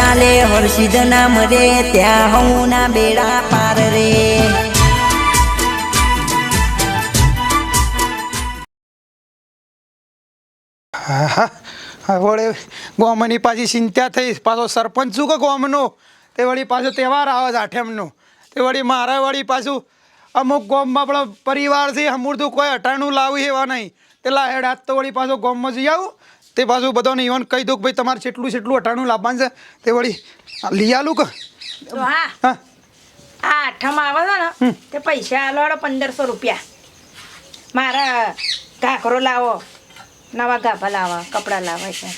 ચાલે, હર્ષિદ નામ રે, ત્યાં હું ના બેડા પાર રે. વળે ગોમની પાછી ચિંતા થઈ, પાછો સરપંચ શું કે ગોમનો? તે વળી પાછો તહેવાર આવે છે આઠેમનો. તે વળી મારા વળી પાછું અમુક ગોમમાં આપણા પરિવારથી છે અમૂર્તું કોઈ અટાણું લાવું એવા નહીં. તે લા હેડ આજ તો વળી પાછો ગોમમાં જઈ આવું. તે પાછું બધાને ઈવન કહી દઉં કે ભાઈ તમારે જેટલું જેટલું અટાણું લાવવાનું છે તે વળી લઈ આલું કે? હા. આઠમ આવે છે ને તે પૈસા આલો પંદરસો રૂપિયા. મારા ઘાઘરો લાવો નવા ગાભા લાવા કપડાં લાવા છે.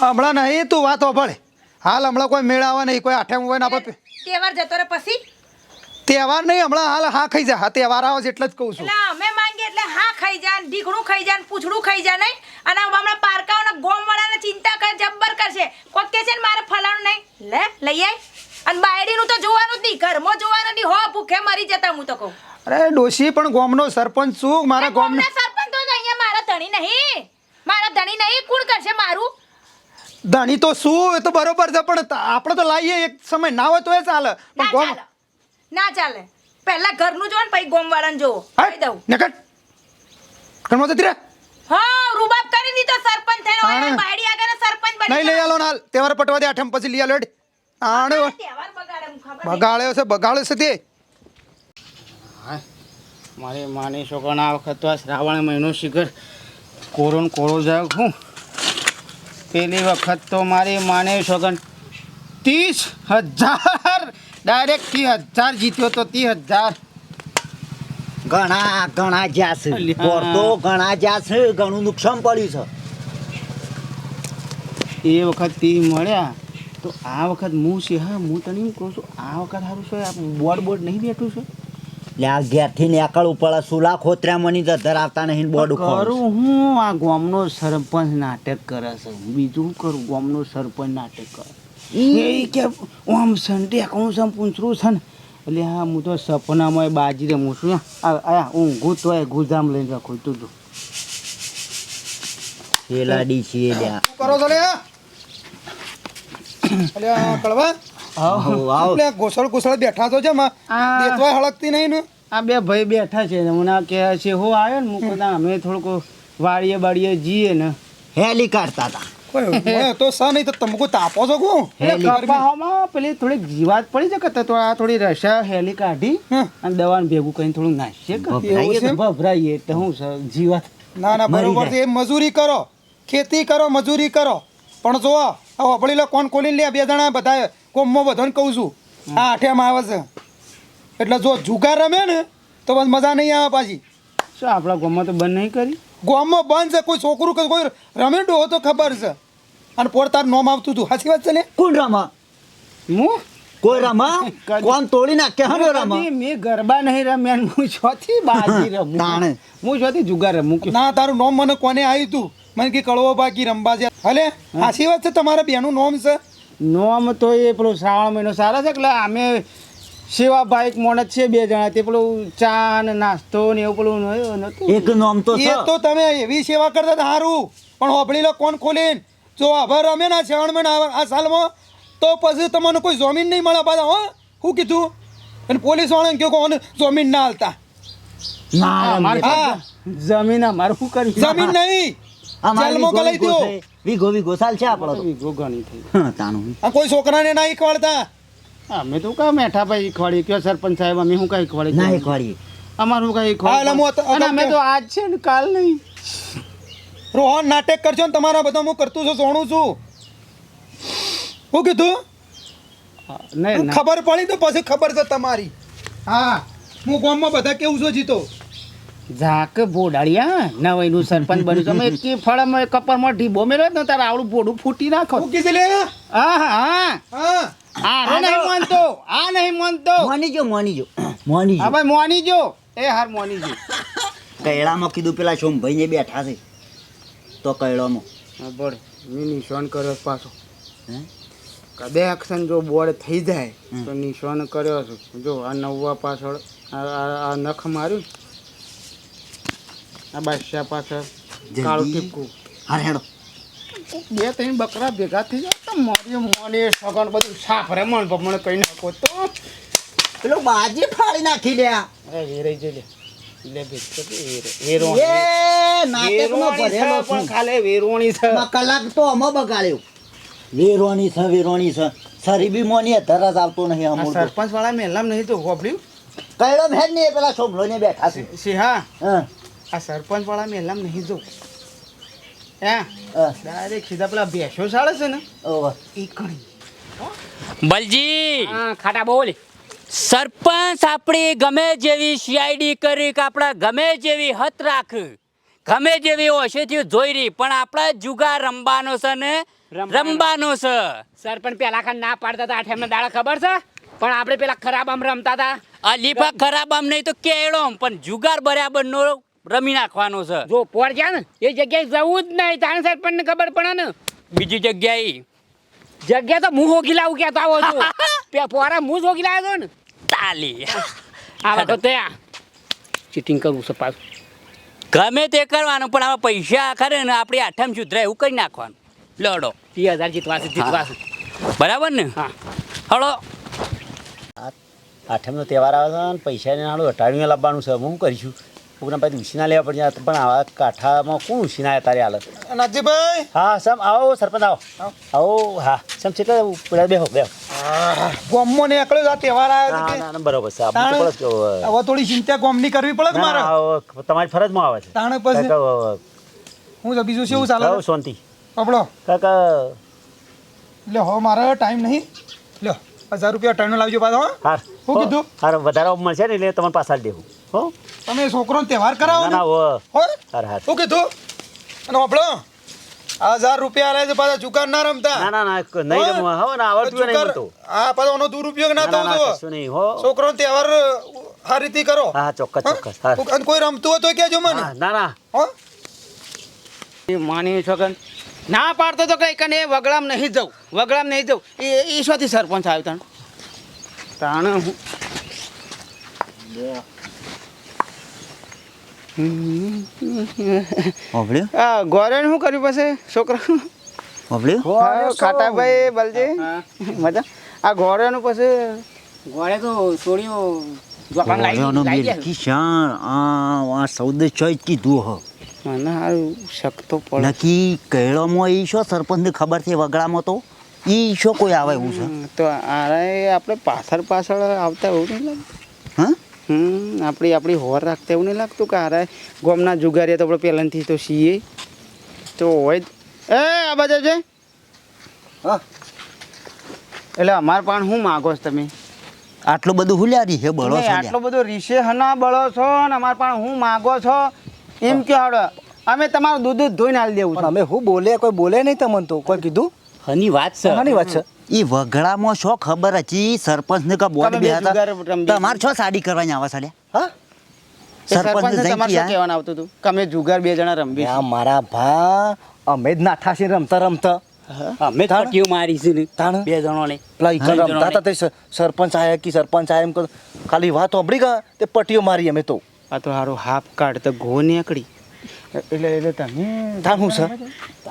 હમણાં નહીં તું વાત ભળે હાલ હમણાં કોઈ મેળાવા નહીં કોઈ આઠમ હોય ને આપણે તહેવાર જતો રે પછી? તહેવાર નહીં હમણાં હાલ હા ખાઈ જા. હા તહેવાર આવે છે એટલે જ કહું છું. અમે એટલે હા ખાઈ જાય ઢીકણું ખાઈ જાય પૂછડું ખાઈ જાય નહીં. અને હમણાં પારકાઓના ગોમ વાળાને ચિંતા કર જબ્બર કરશે. કોક કે છે ને મારે ફલાણું નહીં. લે લઈ આવી અને બાયડીનું તો જોવાનું જ નહીં. ઘરમાં જોવાનું નહીં. હો ભૂખે મરી જતા હું તો કહું. અરે ડોશી પણ ગોમનો સરપંચ શું મારા ગોમનો સરપંચ તો અહીંયા મારા ધણી નહીં. મારા ધણી નહીં? કોણ કરશે મારું? ધણી તો શું? એ તો બરોબર છે પણ આપણે તો લાવીએ એક સમય ના હોય તો એ ચાલે. પણ ગોમ ના ચાલે. પહેલા ઘરનું જો ને પછી ગોમ વાળાને જોવો દઉં. નકટ કણમાં મોતે રે. હા રૂબાબ કરી દીધો સરપંચ થઈને. ઓય બાયડી આગળ સરપંચ બની નહીં લઈ આલો નાલ તહેવાર પટવા દે આઠમ પછી લઈ આલો એડ આણે તહેવાર બગાડે હું ખબર. બગાડ્યો છે બગાડ્યો છે તે. હા મારી માની છોકરાને આ વખત તો આ શ્રાવણ મહિનો શિખર કોરોન કોરો જાય હું. પેલી વખત તો મારી માને છોકરા ત્રીસ હજાર ડાયરેક્ટ ત્રીસ હજાર જીત્યો તો ત્રીસ હજાર. ઘણા ઘણા જ્યાં છે. તો ઘણા જ્યાં છે ઘણું નુકસાન પડ્યું છે. એ વખત તી મળ્યા તો આ વખત હું છે હા હું તને એમ કહું છું આ વખત સારું છે આ બોર્ડ બોર્ડ નહીં બેઠું છે? એટલે આ ઘેરથી નીકળવું પડે સુલા ખોતરા મની તો ધરાવતા નહીં બોર્ડ કરું હું આ ગામનો સરપંચ નાટક કરે છે. બીજું શું કરું? ગામનો સરપંચ નાટક કરે. એ કે આમ સંડે કોણ સમ પૂંછરું છે ને? એટલે હા હું તો સપનામાં બાજી રમું છું આયા આ ઊંઘું તોય ગુજામ લઈને રાખું તું તું ખેલાડી છીએ લ્યા. કરો છો લે? અલ્યા કળવા? આવો. આવો ઘોસળ ઘોસળ બેઠા તો છે માં હળકતી નહીં ને? આ બે ભાઈ બેઠા છે કહે છે હો આવ્યો ને. મુકતા અમે થોડુંક વાડીએ બાડીએ જઈએ ને. હેલી કાઢતા હતા. તો સા નહીં તો તમે તાપો છો કો હેલી. પેલી થોડીક જીવાત પડી છે કે તો આ થોડી રસા હેલી કાઢી. અને દવાન ભેગું કરીને થોડું નાખીએ કે? ભભરાઈએ તો હું જીવાત ના ના બરોબર છે. એ મજૂરી કરો. ખેતી કરો મજૂરી કરો. પણ જો આ વપડી લો કોણ કોલી લે? બે જણા બધા કોમમાં બધાને કહું છું. આ આઠેમાં આવે છે. એટલે જો જુગાર રમે ને તો બસ મજા નહીં આવે પાછી. શું આપણા ગામમાં તો બંધ નહીં કરી? ગામમાં બંધ છે કોઈ છોકરું કે કોઈ રમે ડોહો તો ખબર છે. અને પોર તાર નોમ આવતું હતું. સાચી વાત છે ને? કોણ રામા? હું? કોઈ રામા? કોણ તોડી નાખે? હરો રામા? મેં ગરબા નહીં રમ્યા હું છોથી બાજી રમું. તાણે. હું છોથી જુગાર રમું ના તારું નોમ મને કોને આવ્યું તું? મને કે કળવો બાકી રંબા છે હલે? સાચી વાત છે તમારા બેનું નોમ છે? નોમ તો એ પેલો શ્રાવણ મહિનો સારા છે એટલે અમે સેવાભાઈ મોણસ છે બે જણા. તે પેલું ચા ને નાસ્તો ને એવું પેલું. એક નામ તો એ તો તમે એવી સેવા કરતા સારું પણ હોભળી લો કોણ ખોલીને? જો આભાર રમે ના શ્રાવણ મહિના આ સાલમાં તો પછી તમને કોઈ જમીન નહીં મળે પાછા હો? શું કીધું. અને પોલીસ વાળાને કહ્યું કોણ જમીન ના હાલતા. જમીન અમારે શું કરી જમીન નહીં. જેલમાં ગલાઈ દો. છે. વીઘો વીઘો છે આપણો તો. ઘણી થઈ. તાણું. આ કોઈ છોકરાને ના શીખવાડતા અમે તો કા મેઠા ભાઈ ખવાડી કયો સરપંચ સાહેબ અમે શું કઈ ખવાડી ના ખવાડી અમારું કઈ ખવાડી હું અને અમે તો આજ છે ને કાલ નહીં. રોહન નાટક કરજો ને તમારા બધા હું કરતું છું સોણું છું. શું કીધું? નહીં ખબર પડી તો પછી ખબર છે તમારી. હા. હું ગામમાં બધા કેવું છું જીતો? ઝાક ભોડાળિયા નવાઈનું સરપંચ બન્યું તમે એકી ફળમાં કપરમાં ઢીબો મેળવ્યો ને તારે આવડું બોડું ફૂટી નાખો. શું કીધું લે? હા હા. હા. આ નહીં માનતો આ નહીં માનતો મોની જો મોની જો મોની હા જો ભાઈ મોની જો એ હાર મોની જો કીધું પેલા સોમભાઈ ને બેઠા છે. તો કૈળામાં. હા બોલ. નિશાન કર્યો પાછો. હે? કદે એક્શન જો બોર્ડ થઈ જાય તો નિશાન કર્યો છું. જો આ નવવા પાછળ આ નખ માર્યું આ બાદશાહ પાછળ કાળું ટીપકું. હા હેડો. બે ત્રણ બકરા ભેગા થઈ જાય તો મારી મને સગન બધું સાફ રે મન મને કઈ નાખો તો. પેલું બાજી ફાડી નાખી લ્યા અરે વેરાઈ જઈ લે લે વેરો- એ નાટકમાં ભરેલો પણ ખાલે વેરોણી છે. કલાક તો અમે બગાડ્યો. વેરોણી છે વેરોણી છે. સરી બી મોની તરસ આવતો નહીં આ અમૂલ સરપંચ વાળા મેલામ નહીં તો હોબડ્યું કઈડો ભેજ નહીં એ પેલા છોકરો ને બેઠા છે. હા? આ સરપંચ વાળા મેલામ નહીં જો. ડાયરેક્ટ સીધા પેલા ભેંસો સાળે છે ને એ કણી. બલજી! હા ખાટા બોલ. સરપંચ આપણી ગમે જેવી સીઆઈડી કરી કે આપણા ગમે જેવી હત રાખ ગમે જેવી ઓછેથી જોઈ રહી પણ આપણા જુગાર રમવાનો છે ને રમવાનો. છે. સરપંચ પેલા ખાન ના પાડતા હતા આઠ એમના દાડા ખબર છે? પણ આપણે પેલા ખરાબ આમ રમતા હતા. આ લીફા ખરાબ આમ નહીં તો કેળો પણ જુગાર બરાબર નો રમી નાખવાનો છે. જો પોર ગયા ને એ જગ્યાએ જવું જ નહીં તાણ સરપંચ ને ખબર પડે ને. બીજી જગ્યાએ. જગ્યા તો હું હોગી લાવું કહેતો આવો છું. પે- પોરા હું જ હોગી લાવ્યો ને. તાલી. આ તો આ. ચીટિંગ કરવું છે પાછું. ગમે તે કરવાનું પણ આવા પૈસા ખરે ને આપણી આઠમ સુધરાય એવું કરી નાખવાનું. લડો. ત્રીસ હજાર જીતવા છે જીતવા છે બરાબર ને? હા. હળો. આઠમનો તહેવાર આવે છે પૈસા પૈસાને નાડું હટાડીને લાવવાનું છે હું કરીશું? કોકના પછી ઉછીના લેવા પડશે પણ આવા કાંઠામાં કોણ ઉછીના તારે હાલ? નાથજીભાઈ હા સમ આવો સરપંચ આવો. આવો. હા. સમ છે પેલા બેહો બેહો. ગોમો ને એકલો જ આ તહેવાર આવ્યો છે બરોબર છે. પડે હવે. થોડી ચિંતા ગોમની કરવી પડે કે મારે? તમારી ફરજમાં આવે છે. તાણે પછી? હું તો બીજું શું ચાલે? શાંતિ. આપણો કાકા. લે હો મારે ટાઈમ નહીં. લ્યો હજાર રૂપિયા ટર્ન લાવજો પાછો હો? શું કીધું? હાર વધારે મળશે ને એટલે તમને પાછા દેવું. હો. તમે છોકરો તહેવાર કરાવો ના. ને હો. શું કીધું? અને આપણો આ હજાર રૂપિયા આલે છે પાછા ચુકાર ના રમતા. ના ના ના નહીં રમવા. હો ના આવડતું નહીં ચુકાર- હા પાછો એનો દુરુપયોગ ના ના થવો કશું નહીં હો. છોકરો તહેવાર આ રીતે કરો. હા ચોક્કસ ચોક્કસ અને કોઈ રમતું હોય તો કહેજો મને. ના ના. હો? એ માની છોકન ના? પાડતો તો કઈ કને વગડામ નહીં જવું વગડામ નહીં જવું એ ઈશ્વરથી સરપંચ આવ્યો તણ. તાણ હું. હોભળ્યું આ ગોરેન શું કર્યું પછી છોકરા? હોભળ્યું હા, ખાટાભાઈ બલજી. મજા. આ ગોરેનું પછી ગોળે તો લાવી બેલ ગયા કિશાન આ આ સૌદે ચોઈ જ કીધું હ. મને તો પડે. નક્કી કૈળોમાં ઈ શો સરપંચને ખબર છે વગડામાં તો? ઈ શો કોઈ આવે એવું છે? તો આરે આપણે પાછળ પાછળ આવતા એવું નહીં લાગતું હા? હમ આપણી આપણી હોર રાખતા એવું નહીં લાગતું કે આરે ગોમના જુગારીએ તો આપણે પહેલાંથી તો છીએ. તો હોય એ આ બાજુ છે હા. એટલે અમાર પણ શું માગો છો તમે? આટલું બધું હુલ્યારી હે બળો છો આટલું આટલો બધો રીસે હના બળો છો ને અમાર પણ હું માગો છો? એમ કે હડો. અમે તમારું દૂધ ધોઈને હાલ દેવું પણ અમે હું બોલે કોઈ બોલે નહીં તમને તો? કોઈ કીધું? હની વાત છે. હની વાત છે. ઈ વઘડામાં શો ખબર હતી? સરપંચને કા બોર્ડ બે હતા તમારે છો સાડી કરવાની આવા સાડે હા? એ સરપંચને સરપંચને તમારે શું કહેવાનું આવતું હતું? કે અમે જુગાર બે જણા રમવી આ મારા ભા અમે જ નાઠા છે રમતા રમતા. અમે જ મારી છે ને તાણ? બે જણોને. પેલા ઈ રમતા હતા તે સરપંચ આયા કે સરપંચ આયા એમ. ખાલી વાત સાંભળી ગયા તે પટ્ટીઓ મારી અમે તો. આ તો હારું હાફ કાર્ડ તો ઘો નીકળી. એટલે એટલે તમે હું છે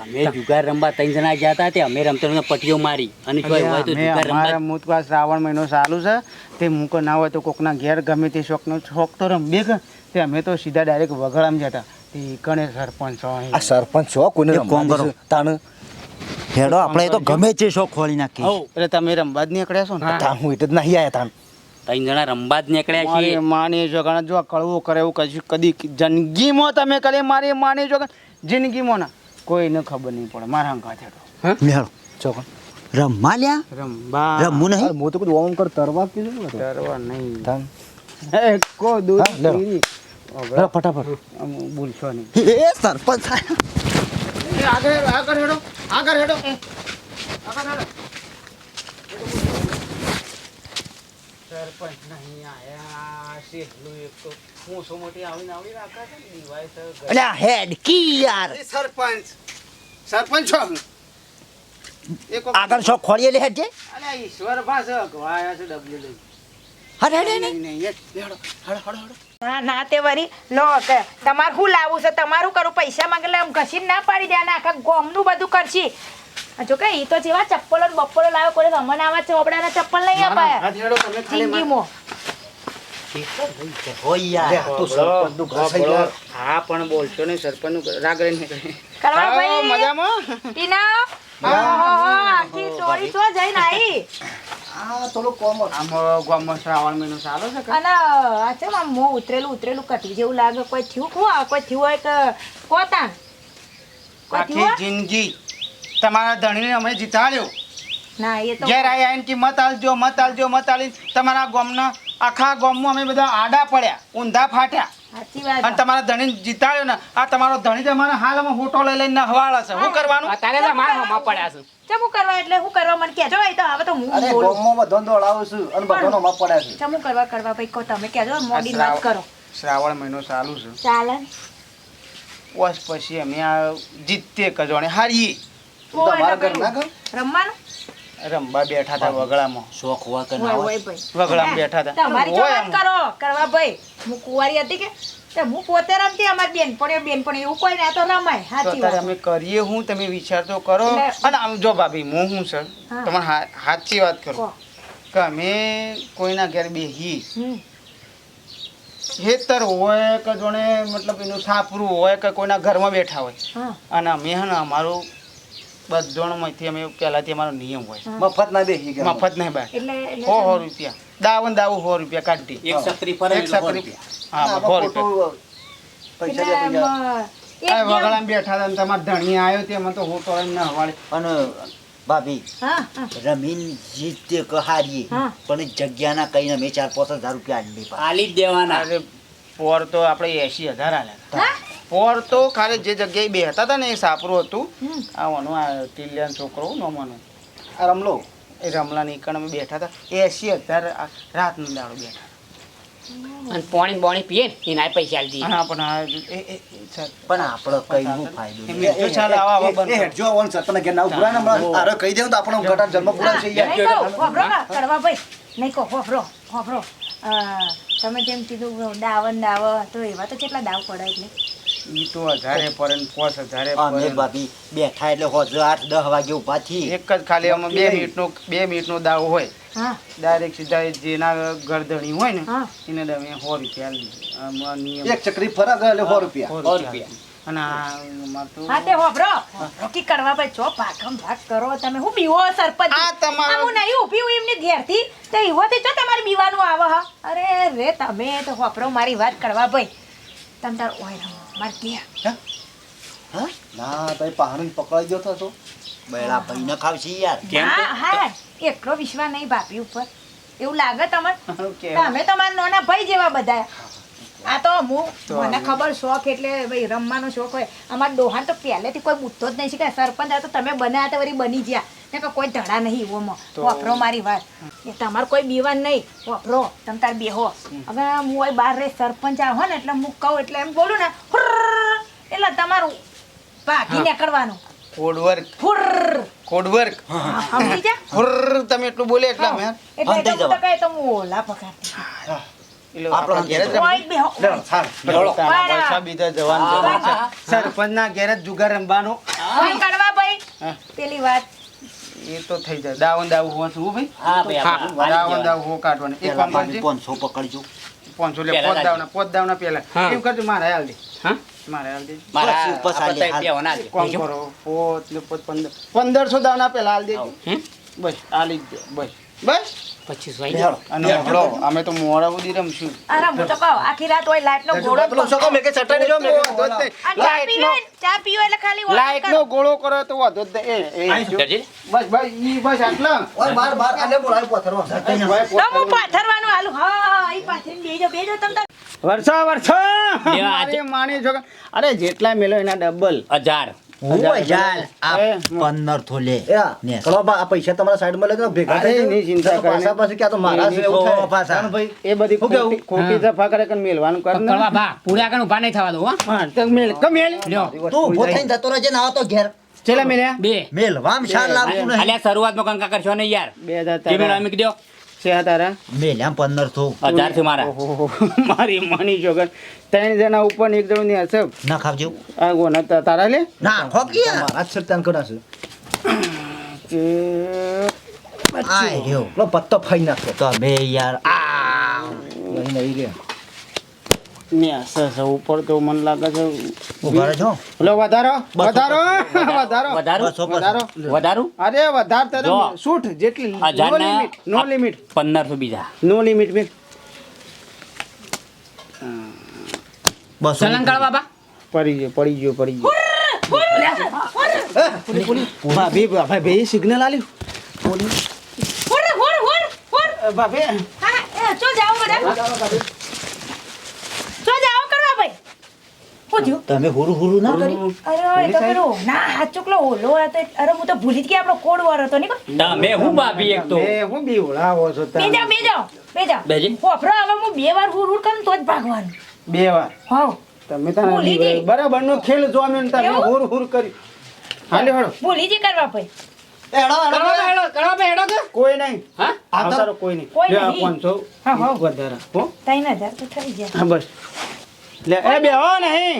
અમે જુગાર રમવા ત્રણ જણા ગયા હતા તે અમે રમતો પટીઓ મારી. અને જો હોય તો જુગાર અમારા રમવા મુતવા શ્રાવણ મહિનો ચાલુ છે તે મૂકો ના હોય તો કોકના ઘેર ગમે તે શોખનો શોખ તો રમ. કે તે અમે તો સીધા ડાયરેક્ટ વગડામ જતા. તે કણે સરપંચ. આ સરપંચ છો કોને કરો. તાણ? હેડો આપણે તો ગમે તે શોખ ખોલી નાખી એટલે તમે રમવા જ નીકળ્યા છો ને. હું એટલે જ નહીં આયા તાણ. ત્રણ જણા રમવા જ નીકળ્યા છીએ. માની જોગણ જો કળવું કરે એવું કશું કદી જિંદગીમાં તમે કરે મારી માની જોગણ જિંદગીમાં ના કોઈને ખબર નહીં પડે. મારા અંકા થેડો મેળો. ચોકન રમવા લ્યા? રમવા. રમવું નહીં? હું તો કીધું ઓમ કર તરવા કીધું ને તરવા નહીં. ધન એ કો દૂર. ફટાફટ. બોલશો નહીં. એ સરપંચ આયા. આગળ હેડો આગળ હેડો આગળ હેડો. આગળ હેડો. સરપંચ નહીં આયા શેઠલું એક તો હું સો મોટી આવીને આવડી રાખા છે ને દિવાય અલ્યા હેડ કી યાર? સરપંચ. સરપંચ છો? એક આગળ શો ખોલીએ લે હેડ જે અલ્યા ઈશ્વર પાસે અગવાયા છે ડબલ્યુ લઈ હરે હરે નહીં નહીં હડ હડ હેડો ના ના તે વરી લો કે તમારે શું લાવવું છે? તમારું કરું પૈસા માંગે એટલે આમ ઘસીને ના પાડી દે આખા ગોમનું બધું કરશી. જો કે ઈ તો જેવા ચપ્પલો ને બપ્પલો લાવ્યો કોઈ અમને આવા ચોપડાના ચપ્પલ નહીં અપાયા. જિંદગીમાં. હા પણ બોલશો નહીં સરપંચ રાગ રહીને. નીકળે. કરવા આવો, ભાઈ. મજામાં? આખી ટોળી તો જઈને આવી ઉતરેલું ઉતરેલું કટી જેવું લાગે. કોઈ થયું કોઈ થયું હોય કે કોતા કોઈ થયું જિંદગી. તમારા ધણીને અમે જીતાડ્યો. ના એ તો ઘેર આઈ આઈને કે મત આલજો મત આલજો મત આલી તમારા ગામના આખા ગામમાં અમે બધા આડા પડ્યા ઊંધા ફાટ્યા. સાચી વાત. અને તમારા ધણી જીતાડ્યો ને આ તમારો ધણી તમારા હાલમાં હોટો લઈ લઈને હવાળે છે. શું કરવાનું? અત્યારે તો મારા હોમાં પડ્યા છે. ચમુ કરવા એટલે શું કરવા મને કહેજો ભાઈ તો હવે તો હું અરે ગામમાં છું અને બધાનો માપ પડ્યા છે. ચમુ કરવા કરવા ભાઈ કહો તમે કહેજો મોડી વાત કરો. શ્રાવણ મહિનો ચાલુ છે. ચાલે. બસ પછી અમે આ જીતે કજોણે હારીએ. રમવાનું? રમવા બેઠા હતા વગડામાં. શોખ હોય કે ના હોય વગડામાં બેઠા હતા તમારી જો વાત કરો કરવા ભાઈ. હું કુંવારી હતી કે? તે હું પોતે રમતી અમારી બેન પણ એવું કોઈ ને તો રમાય સાચી વાત. અમે કરીએ હું તમે વિચાર તો કરો. અને આમ જો ભાભી હું હું સર? તમે તમારે હા- સાચી વાત કરો. કે. અમે કોઈના ઘેર બેહી. ખેતર હેતર હોય કે જોણે મતલબ એનું સાપરું હોય કે કોઈના ઘરમાં બેઠા હોય. અને અમે હે ને અમારું બધોણમાંથી અમે પહેલાંથી અમારો નિયમ હોય. મફત ના દેખી ગયા મફત નહીં બાય એટલે એટલે સો સો રૂપિયા. દાવન દાવું સો રૂપિયા કાઢી. એક સક્રી પર એક સક્રી રૂપિયા. હા સો રૂપિયા. પૈસા વગડામાં બેઠા હતા અને તમારો ધણી આવ્યો તેમાં તો હોટો લઈને ના હવાડે અને ભાભી હા હા. રમીન જીતે કે હારીએ પણ જગ્યાના કહીને અમે ચાર પાંચ હજાર રૂપિયા આલી દેવાના. અરે પોર તો આપણે એસી હજાર આલ્યા હા? પોર તો ખાલી જે જગ્યાએ બે હતા હતા ને એ સાપરું હતું. આવવાનું આ ટીલિયાન છોકરો નોમાનું આ રમલો? એ રમલા નીકળ અમે બેઠા હતા એસી હજાર આ રાતનો દાડો બેઠા અને પોણી બોણી પીએ ને એના પૈસા આલી હા પણ હા એ એ એ સર પણ આપણો કઈ નું ફાયદો એ ચાલ આવા આવા બંધ હેઠજો આવવાનું સરપંચના કે ના રહે ને હમણાં. કહી દેવ તો આપણો ઘટા જન્મ પૂરા છે યાર. કહું, હોભળો કરવા ભાઈ. નહીં કહો હોભળો હોભળો તમે જેમ કીધું દાવન દાવ તો એવા તો કેટલા દાવ પડે એટલે? ઈ તો હજારે પર પોસ હજારે અમે પર બેઠા એટલે હોજો આઠ દસ વાગે ઊભા થી એક જ ખાલી બે મિનિટનો બે મિનિટનો દાવ હોય. હા. ડાયરેક્ટ સીધા જેના ગરદણી હોય ને એને તમે સો રૂપિયા આલી દીધા. આમાં નિયમ. એક ચક્રી ફરક એટલે સો રૂપિયા. સો રૂપિયા. અને અમાર તો હા તે હોભળો રોકી કરવા ભાઈ ચો ભાગમ ભાગ કરો તમે હું બીવો સરપંચ? આ તમારો- હું નહીં ઊભી હું એમની ઘેરથી. તો તમારે બીવાનું આવે હા. અરે રે તમે તો હોભળો મારી વાત કરવા ભાઈ. તમ તાર ઓય રમો માર હા? ના તો પહાડી પકડાઈ ગયો થતો. બેડા ભાઈ ન ખાવશી યાર. કેમ હા એટલો વિશ્વાસ નહીં ભાભી ઉપર. એવું લાગે તમને? કહેવાય. તમારા નાના ભાઈ જેવા બધા આ તો હું મને ખબર શોખ એટલે ભાઈ રમવાનો શોખ હોય. અમારા ડોહાન તો પહેલેથી કોઈ બુદ્ધો જ નહીં શીખે સરપંચ આ તો તમે બન્યા તો વળી બની ગયા. ને કે કોઈ ધડા નહીં એવોમાં વાપરો મારી વાત. એ તમારે કોઈ બીવાન નહીં. વાપરો તમે તાર બેહો. હવે હું હોય બહાર રહી સરપંચ આવો ને એટલે હું કહું એટલે એમ બોલું ને એટલે તમારું ભાગીને કરવાનું કોડ વર્ક કોડ વર્ક સમજી જા તમે એટલું બોલે એટલે એટલે તો ઓલા પકડતી ઘેર જ જુગાર રમવાનો. પેલી વાત. એ તો થઈ જાય. દાવન દાવ હોવા શું ભાઈ. હા ભાઈ દાવન દાવ હો કાઢવાની. એક પેલા કામ કરજે. પકડજો. પાંચસો લે પોત દાવના પોત દાવના પહેલા. હા. એમ કરજો મારે હાલ દે. હા? પંદરસો દાણા પેલા હાલ દેજો. બસ હાલી જ બસ. બસ? પચીસ વાઈ બેહાડો. અને હમણો અમે તો મોડા સુધી રમશું. અરે હું તો કહું આખી રાત હોય લાઈટ નો ગોળો પેલો છોકરો મેં ચટાઈ દેજો, મેં કે વાંધો જ નહીં. આ ચા લાઈટ નો ચા પીવો એટલે ખાલી લાઈટ કરો. નો ગોળો કરો તો વાંધો જ એ? બસ બસ ઈ બસ આટલા. ઓય, બાર, બાર, આને બોલાવી પથ્થરવા. તો હું પાથરવાનું હાલું. હા ઈ પાથરીને બેજો બેજો તમ તાર વર્ષો વર્ષો! મારી માની છોકરા અરે જેટલા મેલો એના ડબલ. હજાર. હું હજાર આ એ, પંદર થોલે. એ આ, ને. કળો બા, આ પૈસા તમારા સાઈડમાં લઈ જાઓ, ભેગા અરે, થઈ જાઓ. એની ચિંતા તો પાછા કરીને. પાછું ક્યાં તો મારા છે, એવું એની થાય. સો પાછા. જાણ ભાઈ, એ બધી શું કેવું? ખોટી ખોટી સફા કરે કે મેલવાનું કર ને. કરવા બા પૂરા કણ ઊભા નહીં થવા દો હો. હા તો મેલ કે મેલ. લ્યો. તું ઊભો થઈને જતો રહેજે ને આવો તો ઘેર. ચેલા મેલ્યા? બે. મેલવામ શાલ લાગતું નહીં. અલ્યા કંકા કરશો ને યાર. બે હજાર છે આ તારા? મેલ્યા પંદરસો હજારથી. મારા. મારી માની જોગન ત્રણ જણા ઉપર ને એક જણની હશે ના ખાવજો. આ ગોના તા- તારા લે? ના ખોક્યા મારા આય રહ્યો. પેલો પત્તો ફાઈ નાખો. બે યાર. આ. નહીં નહીં રે ને ઉપર તો મને લાગે છે લો વધારો વધારો વધારો. વધારું? વધારો. અરે વધાર તારે શૂટ જેટલી નો લિમિટ નો લિમિટ. બીજા. નો લિમિટ મિટ બસો બાબા. પડી ગયો પડી ગયો પડી ગયો. ભાભી ભાઈ ભાઈ સિગ્નલ આલ્યું હા ચો જાઓ બધા ચો જાઓ કરવા ભાઈ હું થયું તમે હુરુ હુરુ ના કરી અરે એ તો પેલો ના હાથ ચોકલો ઓલો હતો અરે હું તો ભૂલી જ ગઈ આપણો કોડ વાર હતો ને ના મે હું ભાભી એક તો? મે હું છો બે તમે જાઓ બે જાઓ બે જાઓ બેજી. હોફરો હવે હું બે વાર હુરુ હુર કરું તો જ ભાગવાનું. બે વાર? હાવ. તમે તારા ભૂલી ગઈ. બરાબર નો ખેલ જો અમે તમે હુરુ હુર કરી હાલે હળો ભૂલી જી કરવા ભાઈ કોઈ નહીં. હા? આવતારો કોઈ નહીં. કોઈ લે આ નહીં. પાંચસો. હા, હા. વધારા હો. ત્રણ હજાર તો થઈ જાય હા બસ. લે એ બે હો? નહીં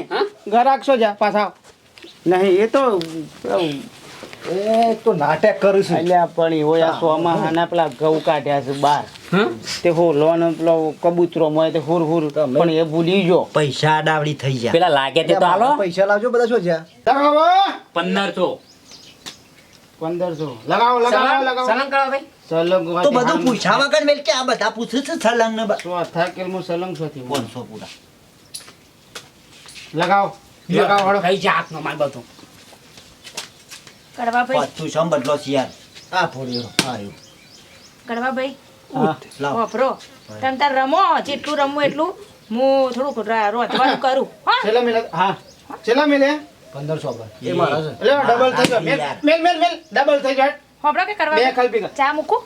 ઘર રાખશો જા પાછા નહીં એ તો એ તો નાટક કરું છું. અલ્યા પણ હોય આ સોમાં આના પેલા ઘઉં કાઢ્યા છે બાર તે હો લોન પેલો કબૂતરો મોય તે હુર હુર પણ એ ભૂલી જો પૈસા ડાવડી થઈ જાય પેલા લાગે તે તો હાલો. પૈસા લાવજો બધા શું જ્યાં લગાવો. પંદરસો. પંદરસો. લગાવો લગાવો લગાવો. સલંકાળ ભાઈ. સલંગ તો બધું પૂછાવા વગર મેલ કે આ બધા પૂછે છે સલંગ ને બસ ચોથા કેલમું સલંગ સોથી પાંચસો પૂરા. લગાવો. લગાવો હળો કઈ જાત નો માલ બધું. કડવા ભાઈ પાછું સમ બદલો યાર આ ફોડ્યો. આયો કડવા ભાઈ લાવ. હોફરો તમે તાર રમો જેટલું રમવું એટલું હું થોડુંક રોધવાનું કરું. હા. છેલ્લા મેલે હા. છેલ્લા મેલે? પંદરસો એ મારા છે. એટલે ડબલ થઈ ગયો. મેલ મેલ મેલ મેલ. ડબલ થઈ ગયો. હોફરો કે કરવા? બે? ખાલી ભેગા ચા મૂકું?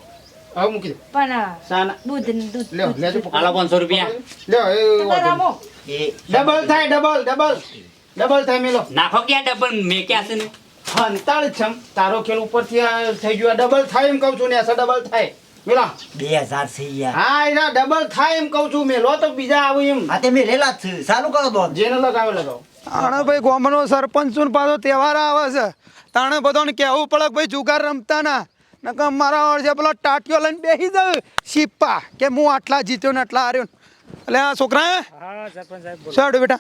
હવે મૂકી દે. પણ સાના. દૂધ દૂધ. લ્યો લેજો હાલો પાંચસો રૂપિયા. લ્યો એ રમો. ડબલ થાય ડબલ ડબલ ડબલ થાય મેલો. નાખો ક્યાં ડબલ મે ક્યાં છે ને? હંતાળ છમ તારો ખેલ ઉપરથી થઈ ગયો. ડબલ થાય એમ કહું છું ને અસર ડબલ થાય. મેલો. બે હજાર છે યાર. હા એના ડબલ થાય એમ કહું છું. મેલો તો બીજા આવું એમ. આ તે મેલેલા જ છે. સારું કરો દો જેને લગાવે લગાવો. આણે ભાઈ ગોમનો સરપંચ નો પાછો તહેવાર આવે છે. તાણે બધાને કહેવું પડે કે ભાઈ જુગાર રમતા ના. નકર મારા અડધે પેલો ટાટીઓ લઈને બેસી દઉં સીપા કે હું આટલા જીત્યો ને આટલા હાર્યો ને. એટલે આ છોકરા હા? સરપંચ સાહેબ બોલો. સાડું બેટા?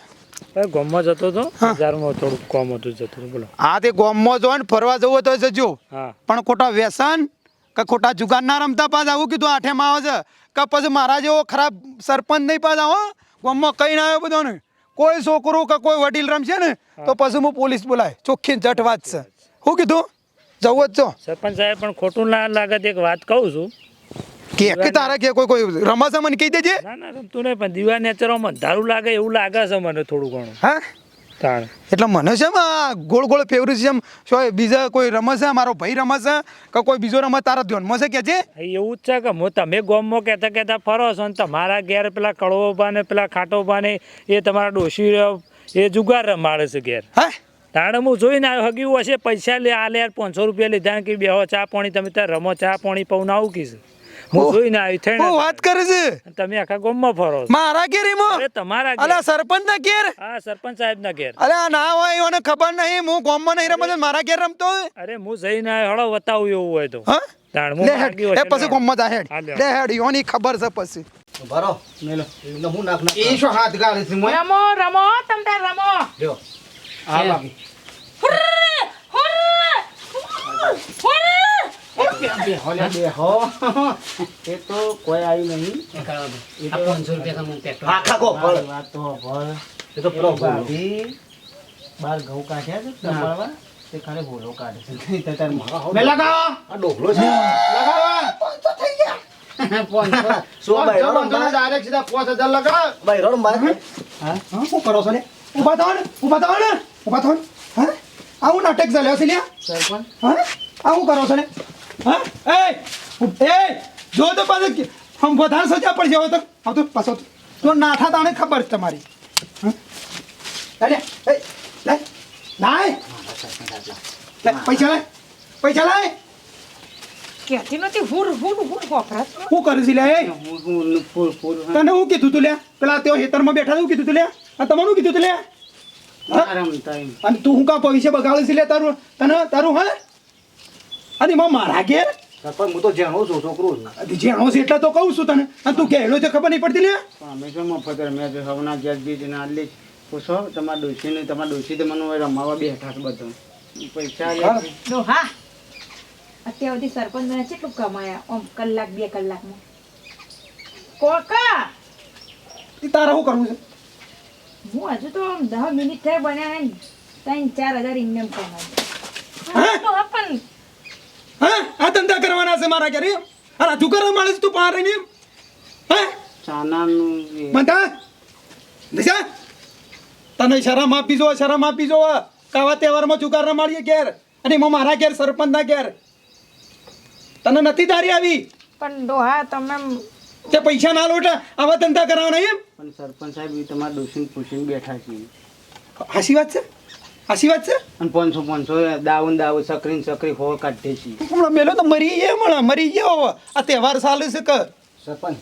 ગામમાં જતો હતો બજારમાં થોડુંક કોમ હતું જતો બોલો. હા તે ગામમાં જો ને ફરવા જવું તો જજો. હા. પણ ખોટા વ્યસન કે ખોટા જુગાર ના રમતા પાછ આવું કીધું આઠેમાં આવે છે. કે પછી મારા જેવો ખરાબ સરપંચ નહીં પાછા હો. ગામમાં કઈ ના આવ્યો બધો ને કોઈ છોકરું કે કોઈ વડીલ રમશે ને તો પછી હું પોલીસ બોલાય. ચોખ્ખી જટ વાત છે. શું કીધું? જવું જ છો સરપંચ સાહેબ પણ ખોટું ના લાગે એક વાત કહું છું. કે કે તારા કે કોઈ કોઈ રમશે મને કહી દેજે? ના ના રમતું નહીં પણ દીવા નેચરોમાં ધારું લાગે એવું લાગે છે મને થોડું ઘણું. હા? તાણ. એટલે મને છે આ ગોળ ગોળ ફેવરિટ છે એમ. શું બીજા કોઈ રમશે મારો ભાઈ રમશે કે કોઈ બીજો રમત તારા ધ્યાનમાં છે કે છે? એવું જ છે કે હું તમે ગામમાં કહેતા કહેતા ફરો છો ને તમારા ઘેર પેલા કડવો ને પેલા ખાટો ને એ તમારા ડોશી એ જુગાર રમાડે છે ઘેર. હા? તાણે હું જોઈને આવ્યો હગ્યું હશે પૈસા લે આ લે પાંચસો રૂપિયા લીધા કે બે ચા પાણી તમે ત્યાં રમો ચા પાણી પાઉં આવું કીધું. હું. જોઈને આવ્યું હું વાત કરે છે? તમે આખા ગામમાં ફરો છો. મારા ઘેર એમાં? તમારા ઘેર. અલા સરપંચ ના ઘેર? હા સરપંચ સાહેબ ના ઘેર અરે ના હોય એને ખબર નહીં. હું ગામમાં નહીં રમતો મારા ઘેર રમતો અરે હું જઈને હળો બતાવું એવું હોય તો. હા? એ પછી ને. ગામમાં જા હેડ. લે. લે હેડ યોની ખબર છે પછી. ભરો મેલો એટલે હું નાખ? નાખ એ શું હાથ ગાળે છે મોય? રમો રમો તમ તાર રમો. લ્યો. હા બાકી. હુર હુર હુર બે હો. લે એ તો કોઈ આવ્યું નહીં. એ તો પાંચસો રૂપિયા આખા ગો ફળ વાત તો ભળ એ તો પેલો ભાભી બાર ઘઉં કાઢ્યા છે સંભાળવા. તે ખાલી ભૂલો કાઢે છે. નહીં તાર મારા મેં લગાવો. આ ડોકલો છે. લગાવો. પાંચસો થઈ ગયા. પાંચસો. સો ભાઈ, પાંચસો, રડો પાંચસો ને direct સીધા પાંચ હજાર લગાવો. ભાઈ રડો ભાઈ હા? શું કરો છો ને? ઊભા થાવ ને ઊભા થાવ ને ઊભા થાવ હા? આવું નાટક ચાલ્યો છે લ્યા? સરપંચ? હા? આવું કરો છો ને? હા? એ એ જો તો પાછું આમ વધારે સજા પડશે હવે તો? આવતો પાછો તો. નાથા તાણે ખબર છે તમારી. લાય. પૈસા લાય પૈસા લાય! કહેતી નહોતી હુર હુર હુર હોફરા શું કરે છે લે હું ફૂલ તને હું કીધું તું લે? પેલા તેઓ હેતરમાં બેઠા હું કીધું તું લે? આ તમારું કીધું તું લે? અને તું હું કા ભવિષ્ય બગાડે છે લે તારું તને તારું હા? અને એમાં મારા ઘેર? સરપંચ હું તો જાણું છું છોકરો છું. આ જેણો એટલે તો કહું છું તને. અને તું ગયેલો છે ખબર નહીં પડતી લે પણ અમે મફત રમ્યા છે હવના જગદીશ ને આટલી પૂછો તમારા ડોશીને તમારા ડોશી તો મને રમાવા બેઠા છે બધું. પૈસા લે છે. અત્યાર સુધી સરપંચ મને કેટલું કમાયા? ઓમ કલાક બે કલાકમાં. કોકા! તારા તારે શું કરવું છે? હું હજુ તો દસ મિનિટ થઈ બન્યા ત્રણ ચાર હજાર ઇન્કમ હે? ડોહા પણ હા? આ ધંધા કરવાના છે મારા ઘરે? અરે તું કરવા માણસ તું પાર રહીને એમ? હે? ચાનાનું એ. મંતા દિશા તને શરમ આપી જો શરમ આપી જો કાવા તહેવારમાં ચુકાર રમાડીએ ઘેર. અને એમાં મારા ઘેર સરપંચના ઘેર. તને નથી તારી આવી? પણ ડોહા તમે તે પૈસા ના લોટા આવા ધંધા કરાવવાના એમ? પણ સરપંચ સાહેબ એ તમારા ડોશીને પૂછીને બેઠા છીએ. હાસી વાત છે? હાસી વાત છે? અને પાંચસો પાંચસો દાવન દાવ સકરી સકરી હો કાઢે છે હમણાં મેલો તો મરી ગયો હમણાં મરી ગયો હવે. આ તહેવાર ચાલે છે કે? સરપંચ.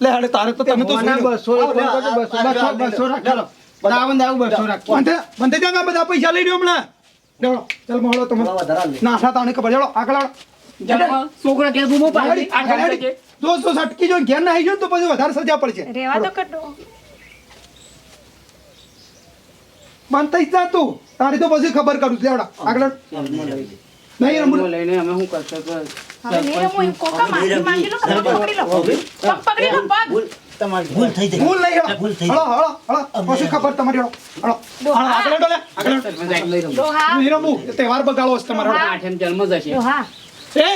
લે હાડે તારે તો તમે તો બસો બસો બસો બસો રાખેલો દાવન દાવ બસો રાખો બંધે બંધે ત્યાં બધા પૈસા લઈ લ્યો હમણાં. ચાલ મોહળો તમે નાસા તાણે ખબર ચાલો આગળ આવો. છોકરા કે બૂમો પાડી આગળ. જો જો સટકી જો ઘેર ના આવી જાય તો પછી વધારે સજા પડશે. રેવા તો કટો બંધ થઈ જા તું. તારી તો પછી ખબર કરું. છું લેવડા આગળ. નહીં રમવું લઈને અમે શું કરશો ભૂલ થઈ ભૂલ નહીં ભૂલ થઈ હળો હળો હળો પછી ખબર તમારી હળો હળો આગળ આગળ ડોહા તહેવાર બગાડો છે તમારો. આઠમ જન્મ જશે. ડોહા એ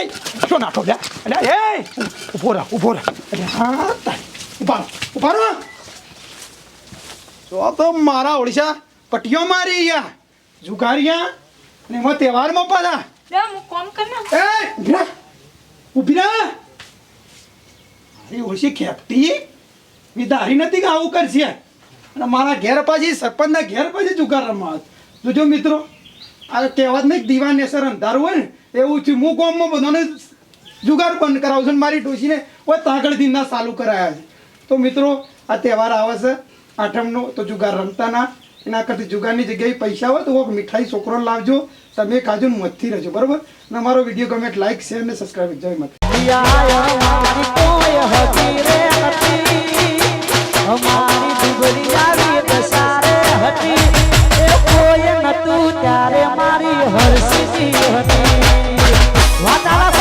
શું નાટો લે. અલ્યા એ. ઊભો રહો ઊભો રહો અલ્યા હા ઊભા ઊભા રહો. તો મારા ઓડિશા પટીઓ મારી યા. જુગારિયા ને એમાં હું કોમ કર ના. અરે ઓછી ખેપટી. વિદારી નથી કે આવું કરશે. અને મારા ઘેર પાછી સરપંચના ઘેર પાછી જુગાર રમવા જોજો મિત્રો આ કહેવત નહીં દીવાન નેસર અંધારું હોય ને એવું છે હું ગામમાં બધાને જુગાર બંધ કરાવું છું અને મારી ડોશીને ઓય તાગળ દિનના ચાલુ કરાયા છે. તો મિત્રો આ તહેવાર આવે છે આઠમનો તો જુગાર રમતા ના એના કરતી જુગારની જગ્યાએ પૈસા હોય તો મીઠાઈ છોકરો લાવજો, તમે કાજુ મતથી રહેજો, બરોબર? અને અમારો વીડિયો ગમે લાઈક શેર અને સબસ્ક્રાઈબ જય મારી હરસી હતી. વાતાવરણ